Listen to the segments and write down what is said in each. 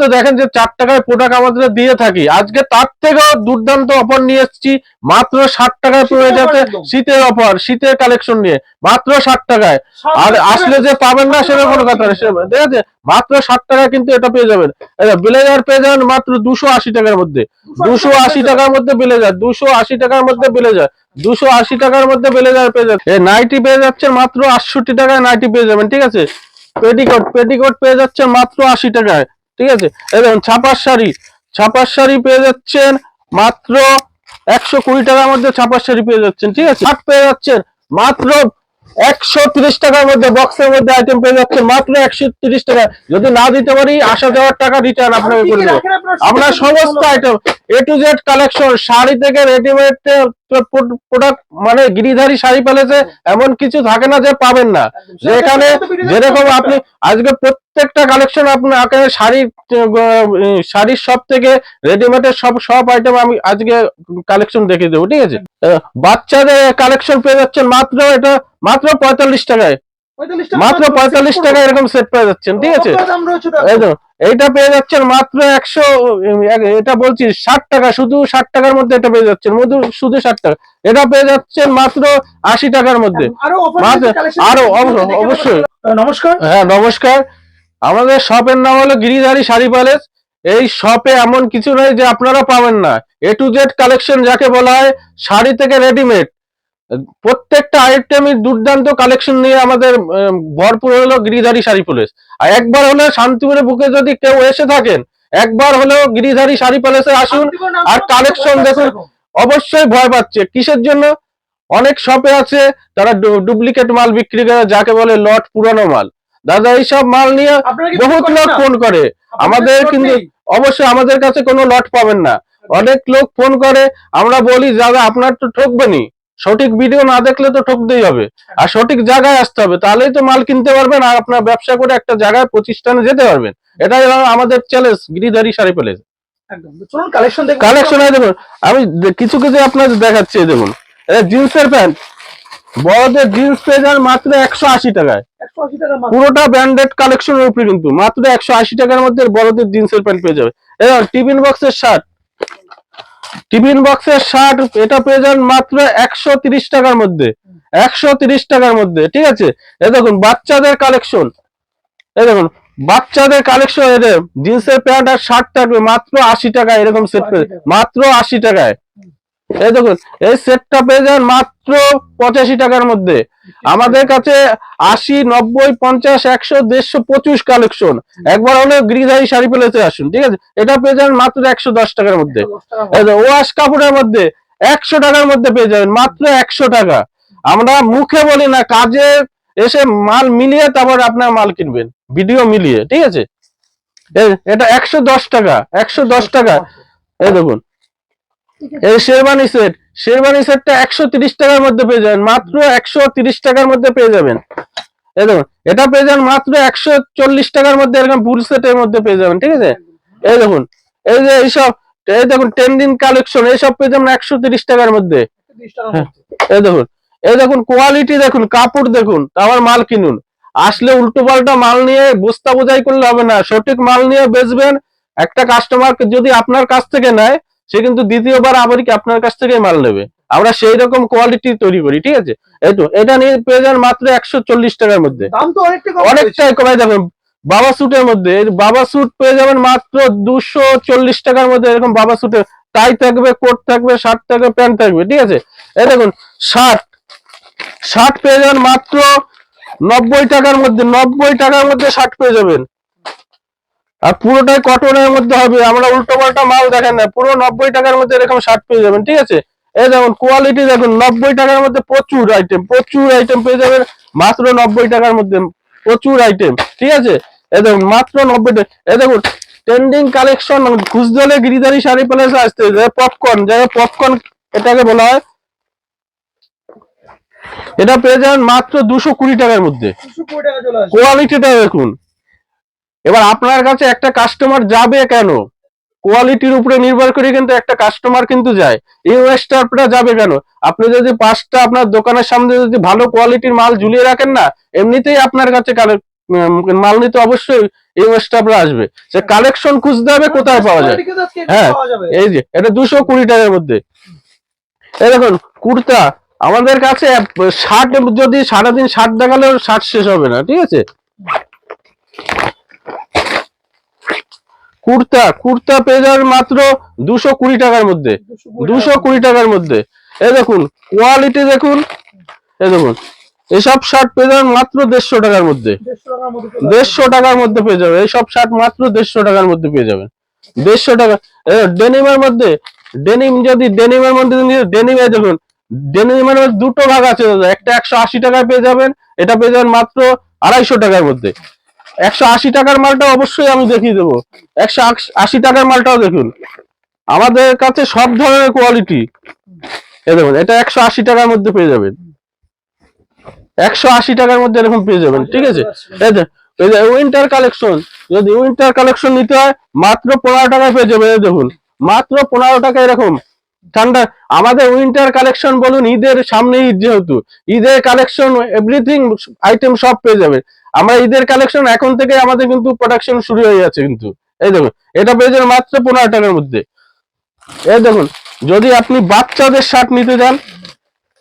তো দেখেন যে চার টাকায় প্রোডাক্ট আমাদের দিয়ে থাকি। আজকে তার থেকেও দুর্দান্ত অফার নিয়ে এসেছি। মাত্র ষাট টাকায় পেয়ে শীতের যাচ্ছে শীতের অফার শীতের কালেকশন নিয়ে। মাত্র ষাট টাকায়। আর আসলে যে পাবেন না সেটা কোনো কথা নেই ঠিক আছে। মাত্র ষাট টাকায় কিন্তু এটা পেয়ে যাবেন। ব্লেজার পেয়ে যাবেন মাত্র দুশো আশি টাকার মধ্যে। দুশো আশি টাকার মধ্যে ব্লেজার দুশো আশি টাকার মধ্যে ব্লেজার দুশো আশি টাকার মধ্যে ব্লেজার পেয়ে যাচ্ছে নাইটি পেয়ে যাচ্ছে মাত্র আটষট্টি টাকায় নাইটি পেয়ে যাবেন ঠিক আছে? পেটিকোট পেটিকোট পেয়ে যাচ্ছে মাত্র আশি টাকায়। ঠিক আছে? দেখুন, ছাপার শাড়ি। ছাপার শাড়ি পেয়ে যাচ্ছেন মাত্র একশো কুড়ি টাকার মধ্যে ছাপার শাড়ি পেয়ে যাচ্ছেন, ঠিক আছে? শার্ট পেয়ে যাচ্ছেন মাত্র একশো তিরিশ টাকার মধ্যে বক্সের মধ্যে আইটেম পেয়ে যাচ্ছেন মাত্র একশো তিরিশ টাকা যদি না দিতে পারি আসা দেওয়ার টাকা রিটার্ন আপনাকে করে দেবো। আমরা সমস্ত item A to Z collection sari থেকে রেডিমেড প্রোডাক্ট মানে গিরিধারী শাড়ি পেলেছে এমন কিছু থাকে না যে পাবেন না। যেখানে যেরকম আপনি আজকে প্রত্যেকটা কালেকশন আপনাকে আহ, শাড়ির সব থেকে রেডিমেডের সব সব আইটেম আমি আজকে কালেকশন দেখে দেবো ঠিক আছে? বাচ্চাদের কালেকশন পেয়ে যাচ্ছেন মাত্র এটা মাত্র পঁয়তাল্লিশ টাকায়। মাত্র পঁয়তাল্লিশ টাকায় এরকম সেট পেয়ে যাচ্ছেন ঠিক আছে? এইটা পেয়ে যাচ্ছেন মাত্র একশো এটা বলছি ষাট টাকা শুধু ষাট টাকার মধ্যে এটা পেয়ে যাচ্ছেন মধু শুধু ষাট টাকা। এটা পেয়ে যাচ্ছেন মাত্র আশি টাকার মধ্যে। আরও collection আরও অবশ্যই। নমস্কার। হ্যাঁ নমস্কার। আমাদের শপের নাম হলো গিরিধারী শাড়ি প্যালেস এই শপে এমন কিছু নয় যে আপনারা পাবেন না। এ টু জেড কালেকশন যাকে বলা হয় শাড়ি থেকে রেডিমেড প্রত্যেকটা আইটেমের দুর্দান্ত কালেকশন নিয়ে আমাদের ভরপুর হলো গিরিধারী শাড়ি প্যালেস আর একবার হলে শান্তিপুরের বুকে যদি কেউ এসে থাকেন একবার হলেও গিরিধারী শাড়ি প্যালেসে আসুন। আর কালেকশন দেখুন অবশ্যই ভয় পাচ্ছে। কিসের জন্য? অনেক শপে আছে তারা ডুপ্লিকেট মাল বিক্রি করে যাকে বলে লট পুরানো মাল। দাদা এইসব মাল নিয়ে বহুত লোক ফোন করে। আমাদের কিন্তু অবশ্যই আমাদের কাছে কোনো লট পাবেন না। অনেক লোক ফোন করে আমরা বলি দাদা আপনার তো ঠকবেনি সঠিক ভিডিও না দেখলে তো ঠকতেই হবে। আর সঠিক জায়গায় আসতে হবে তাহলেই তো মাল কিনতে পারবেন আর আপনার ব্যবসা করে একটা জায়গায় প্রতিষ্ঠানে যেতে পারবেন। এটাই আমাদের challenge Giridhari sari palace collection দেখুন আমি কিছু কিছু আপনাদের দেখাচ্ছি দেখুন। জিন্সের প্যান্ট। বড়দের জিন্স পেয়ে যান মাত্র একশো আশি টাকায়। পুরোটা ব্র্যান্ডেড কালেকশনের উপরে কিন্তু মাত্র একশো আশি টাকার মধ্যে বড়দের জিন্সের প্যান্ট পেয়ে যাবে। এবং টিফিন বক্সের শার্ট টিফিন বক্সের শার্ট এটা পেয়ে যান মাত্র একশো তিরিশ টাকার মধ্যে। একশো তিরিশ টাকার মধ্যে ঠিক আছে? এ দেখুন বাচ্চাদের কালেকশন এ দেখুন বাচ্চাদের কালেকশন এদের জিন্সের প্যান্ট আর শার্ট থাকবে মাত্র আশি টাকায় এরকম সেট পেয়ে মাত্র আশি টাকায়। এই দেখুন, এই সেটটা পেয়ে যান মাত্র পঁচাশি টাকার মধ্যে। আমাদের কাছে আশি, নব্বই, পঞ্চাশ, একশো, দেড়শো প্রচুর কালেকশন একবার হলে গিরিধারী শাড়ি পেলেতে আসুন, ঠিক আছে? এটা পেয়ে যাবেন মাত্র একশো দশ টাকার মধ্যে। ওয়াশ কাপড়ের মধ্যে একশো টাকার মধ্যে পেয়ে যাবেন, মাত্র একশো টাকা। আমরা মুখে বলি না, কাজে এসে মাল মিলিয়ে তারপর আপনার মাল কিনবেন ভিডিও মিলিয়ে, ঠিক আছে? এটা একশো দশ টাকা, একশো দশ টাকা। এই দেখুন এই শেরবানি সেট শেরবানি সেটটা একশো তিরিশ টাকার মধ্যে পেয়ে যাবেন মাত্র একশো তিরিশ টাকার মধ্যে পেয়ে যাবেন। এই দেখুন এটা পেয়ে যাবেন মাত্র একশো চল্লিশ টাকার মধ্যে এরকম ফুল সেটের মধ্যে পেয়ে যাবেন ঠিক আছে? এই দেখুন এই যে এইসব এই দেখুন ট্রেন্ডিং কালেকশন এইসব পেয়ে যাবেন একশো তিরিশ টাকার মধ্যে। এই দেখুন এই দেখুন কোয়ালিটি দেখুন কাপড় দেখুন তারপর মাল কিনুন। আসলে উল্টো পাল্টা মাল নিয়ে বস্তা বোঝাই করলে হবে না সঠিক মাল নিয়ে বেচবেন একটা কাস্টমার যদি আপনার কাছ থেকে নেয় সে কিন্তু দ্বিতীয়বার আবার কি আপনার কাছ থেকে মাল নেবে। আমরা সেই রকম কোয়ালিটি তৈরি করি ঠিক আছে? এই তো এটা নিয়ে পেয়ে যান মাত্র একশো চল্লিশ টাকার মধ্যে। কম। অনেকটাই কমাই যাবেন বাবা স্যুটের মধ্যে বাবা স্যুট পেয়ে যাবেন মাত্র দুশো চল্লিশ টাকার মধ্যে এরকম বাবা স্যুটের। টাই থাকবে কোট থাকবে শার্ট থাকবে প্যান্ট থাকবে ঠিক আছে? এই দেখুন শার্ট। শার্ট পেয়ে যাবেন মাত্র নব্বই টাকার মধ্যে নব্বই টাকার মধ্যে শার্ট পেয়ে যাবেন। আর পুরোটাই কটনের মধ্যে হবে। আমরা উল্টো পাল্টা মাল দেখেন না পুরো নব্বই টাকার মধ্যে এরকম শার্ট পেয়ে যাবেন ঠিক আছে? এই দেখুন কোয়ালিটি দেখুন নব্বই টাকার মধ্যে প্রচুর আইটেম প্রচুর আইটেম পেয়ে যাবেন মাত্র নব্বই টাকার মধ্যে প্রচুর আইটেম ঠিক আছে? এ দেখুন মাত্র নব্বই টাকা এ দেখুন ট্রেন্ডিং কালেকশন খুঁজতে হলে গিরিধারী শাড়ি প্যালেসে আসতে পপকর্ন যাই পপকর্ন এটাকে বলা হয় এটা পেয়ে যাবেন মাত্র দুশো কুড়ি টাকার মধ্যে। কোয়ালিটিটা দেখুন। এবার আপনার কাছে একটা কাস্টমার যাবে কেন? কোয়ালিটির উপরে নির্ভর করে কিন্তু একটা কাস্টমার কিন্তু যায়। ইনভেস্টাররা যাবে কেন? আপনি যদি পাঁচটা আপনার দোকানের সামনে যদি ভালো কোয়ালিটির মাল ঝুলিয়ে রাখেন না এমনিতেই আপনার কাছে মাল নিতে অবশ্যই এই স্টাফরা আসবে। সে কালেকশন খুঁজতে হবে কোথায় পাওয়া যায়? হ্যাঁ, এই যে এটা দুশো কুড়ি টাকার মধ্যে। এই দেখুন কুর্তা। আমাদের কাছে ষাট যদি সারাদিন ষাট দেখালেও ষাট শেষ হবে না ঠিক আছে? কুর্তা কুর্তা পেয়ে যাবেন মাত্র দুশো কুড়ি টাকার মধ্যে, দুশো কুড়ি টাকার মধ্যে। এ দেখুন কোয়ালিটি দেখুন, এ দেখুন, এসব শার্ট পেয়ে যাবেন মাত্র দেড়শো টাকার মধ্যে। দেড়শো টাকার মধ্যে পেয়ে যাবেন এইসব শার্ট মাত্র দেড়শো টাকার মধ্যে পেয়ে যাবেন। দেড়শো টাকা ডেনিমের মধ্যে ডেনিম যদি ডেনিমের মধ্যে ডেনিমে দেখুন ডেনিমের দুটো ভাগ আছে দাদা, একটা একশো আশি টাকায় পেয়ে যাবেন, এটা পেয়ে যাবেন মাত্র আড়াইশো টাকার মধ্যে। একশো আশি টাকার মালটা অবশ্যই আমি দেখিয়ে দেবো। একশো আশি টাকার মালটাও দেখুন। আমাদের কাছে সব ধরনের কোয়ালিটি এ দেখুন, এটা একশো আশি টাকার মধ্যে পেয়ে যাবেন। একশো আশি টাকার মধ্যে এরকম পেয়ে যাবেন, ঠিক আছে? উইন্টার কালেকশন যদি উইন্টার কালেকশন নিতে হয়, মাত্র পনেরো টাকায় পেয়ে যাবে এই দেখুন। মাত্র পনেরো টাকা এরকম ঠান্ডা আমাদের উইন্টার কালেকশন বলুন, ঈদের সামনে ঈদ যেহেতু, ঈদের কালেকশন এভরিথিং আইটেম সব পেয়ে যাবে। আমরা ঈদের কালেকশন এখন থেকে আমাদের কিন্তু প্রোডাকশন শুরু হয়ে যাচ্ছে কিন্তু। এই দেখুন, এটা পেয়ে যাবেন মাত্র পনেরো টাকার মধ্যে। এই দেখুন, যদি আপনি বাচ্চাদের শার্ট নিতে যান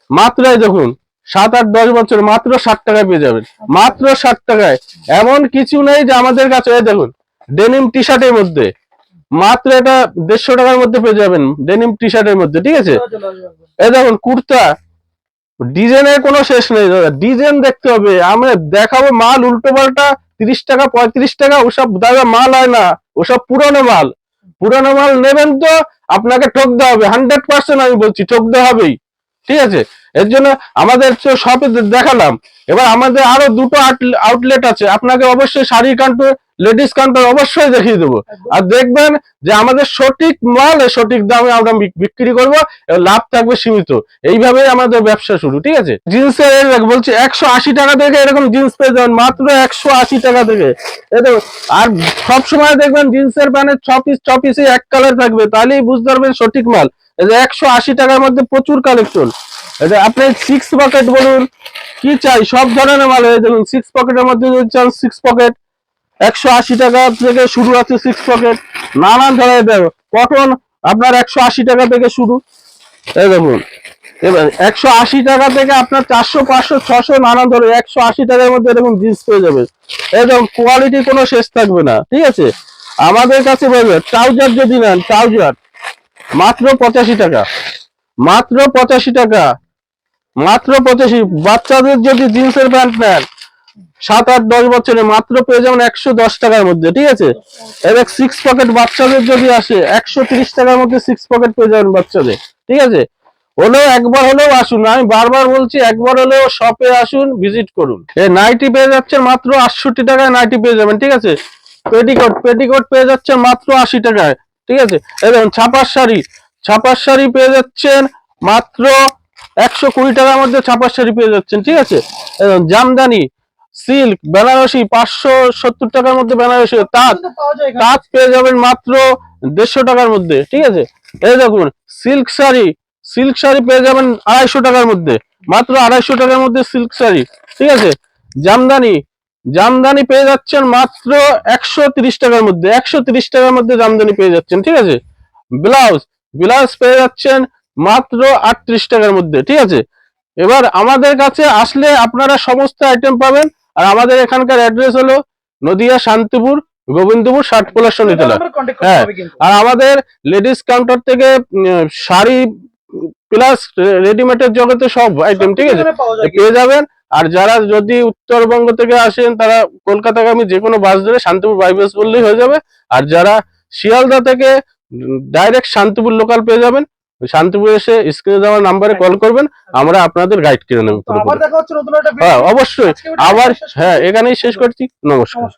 মাত্র দেখুন, সাত আট দশ বছর, মাত্র ষাট টাকায় পেয়ে যাবেন। মাত্র ষাট টাকায়। এমন কিছু নেই যে আমাদের কাছে দেখুন ডেনিম টি শার্টের মধ্যে। মাত্র এটা দেড়শো টাকার মধ্যে পেয়ে যাবেন ডেনিম টি শার্টের মধ্যে ঠিক আছে। এই দেখুন কুর্তা ডিজাইনের কোনো শেষ নেই দাদা। ডিজাইন দেখতে হবে আমরা দেখাবো মাল উল্টো পাল্টা তিরিশ টাকা পঁয়ত্রিশ টাকা ওসব দাদা মাল হয় না ওসব পুরনো মাল। পুরনো মাল নেবেন তো আপনাকে ঠকতে হবে হান্ড্রেড পার্সেন্ট আমি বলছি ঠকতে হবেই ঠিক আছে? এর জন্য আমাদের শপে দেখালাম। এবার আমাদের আরও দুটো আউটলেট আছে আপনাকে অবশ্যই শাড়ি কাউন্টার লেডিস কাউন্টার অবশ্যই দেখিয়ে দেবো। আর দেখবেন যে আমাদের সঠিক মাল সঠিক দামে আমরা বিক্রি করব লাভ থাকবে সীমিত। এইভাবেই আমাদের ব্যবসা শুরু, ঠিক আছে? জিন্সের বলছি একশো আশি টাকা থেকে এরকম জিন্স পেয়ে যাবেন, মাত্র একশো আশি টাকা থেকে। আর সব সময় দেখবেন জিন্সের প্যান্টের ছ পিস ছ পিসে এক কালার থাকবে, তাহলেই বুঝতে পারবেন সঠিক মাল। যে একশো আশি টাকার মধ্যে প্রচুর কালেকশন যে আপনি সিক্স পকেট বলুন, কি চাই, সব ধরনের মাল এই দেখুন সিক্স পকেটের মধ্যে যদি চান সিক্স পকেট একশো আশি টাকা থেকে শুরু আছে সিক্স পকেট নানান ধরনের দেখো কটন আপনার একশো আশি টাকা থেকে শুরু। দেখুন, এবার একশো আশি টাকা থেকে আপনার চারশো, পাঁচশো, ছশো, নানান ধরনের, একশো আশি টাকার মধ্যে এরকম জিন্স পেয়ে যাবে একদম কোয়ালিটি কোনো শেষ থাকবে না, ঠিক আছে? আমাদের কাছে বলবে ট্রাউজার যদি নেন ট্রাউজার মাত্র পঁচাশি টাকা, মাত্র পঁচাশি টাকা, মাত্র পঁচাশি। বাচ্চাদের যদি জিন্সের প্যান্ট নেন সাত আট দশ বছরে মাত্র পেয়ে যাবেন একশো দশ টাকার মধ্যে, ঠিক আছে? এবার সিক্স পকেট বাচ্চাদের যদি আসে, একশো তিরিশ টাকার মধ্যে সিক্স পকেট পেয়ে যাবেন বাচ্চাদের, ঠিক আছে? হলেও একবার হলেও আসুন, আমি বারবার বলছি, একবার হলেও শপে আসুন ভিজিট করুন। এই নাইটি পেয়ে যাচ্ছেন মাত্র আটষট্টি টাকায় নাইটি পেয়ে যাবেন, ঠিক আছে? পেটিকোট পেটিকোট পেয়ে যাচ্ছেন মাত্র আশি টাকায়, ঠিক আছে? দেখুন ছাপার শাড়ি ছাপার শাড়ি পেয়ে যাচ্ছেন মাত্র একশো কুড়ি টাকার মধ্যে ছাপার শাড়ি পেয়ে যাচ্ছেন, ঠিক আছে? জামদানি সিল্ক বেনারসি পাঁচশো সত্তর টাকার মধ্যে বেনারসি তাঁত। তাঁত পেয়ে যাবেন মাত্র দেড়শো টাকার মধ্যে ঠিক আছে? এই দেখুন সিল্ক শাড়ি সিল্ক শাড়ি পেয়ে যাবেন আড়াইশো টাকার মধ্যে মাত্র আড়াইশো টাকার মধ্যে সিল্ক শাড়ি ঠিক আছে? জামদানি জামদানি পেয়ে যাচ্ছেন মাত্র একশো তিরিশ টাকার মধ্যে একশো তিরিশ টাকার মধ্যে জামদানি পেয়ে যাচ্ছেন ঠিক আছে? ব্লাউজ ব্লাউজ পেয়ে যাচ্ছেন মাত্র আটত্রিশ টাকার মধ্যে ঠিক আছে? এবার আমাদের কাছে আসলে আপনারা সমস্ত আইটেম পাবেন আর আমাদের এখানকার অ্যাড্রেস হলো নদিয়া শান্তিপুর গোবিন্দপুর ষাটপোলা এটা শনিতলা নাম্বারে হ্যাঁ। আর আমাদের লেডিস কাউন্টার থেকে শাড়ি প্লাস রেডিমেডের জগতে সব আইটেম ঠিক আছে। পেয়ে যাবেন। আর যারা যদি উত্তরবঙ্গ থেকে আসেন তারা কলকাতাগামী যে কোনো বাস ধরে শান্তিপুর বাইপাস বললেই হয়ে যাবে। আর যারা শিয়ালদা থেকে ডাইরেক্ট শান্তিপুর লোকাল পেয়ে যাবেন। শান্তিপুর এসে স্ক্রিনে দেওয়ার নাম্বারে কল করবেন আমরা আপনাদের গাইড করে নেব হ্যাঁ অবশ্যই। আবার হ্যাঁ এখানেই শেষ করছি। নমস্কার।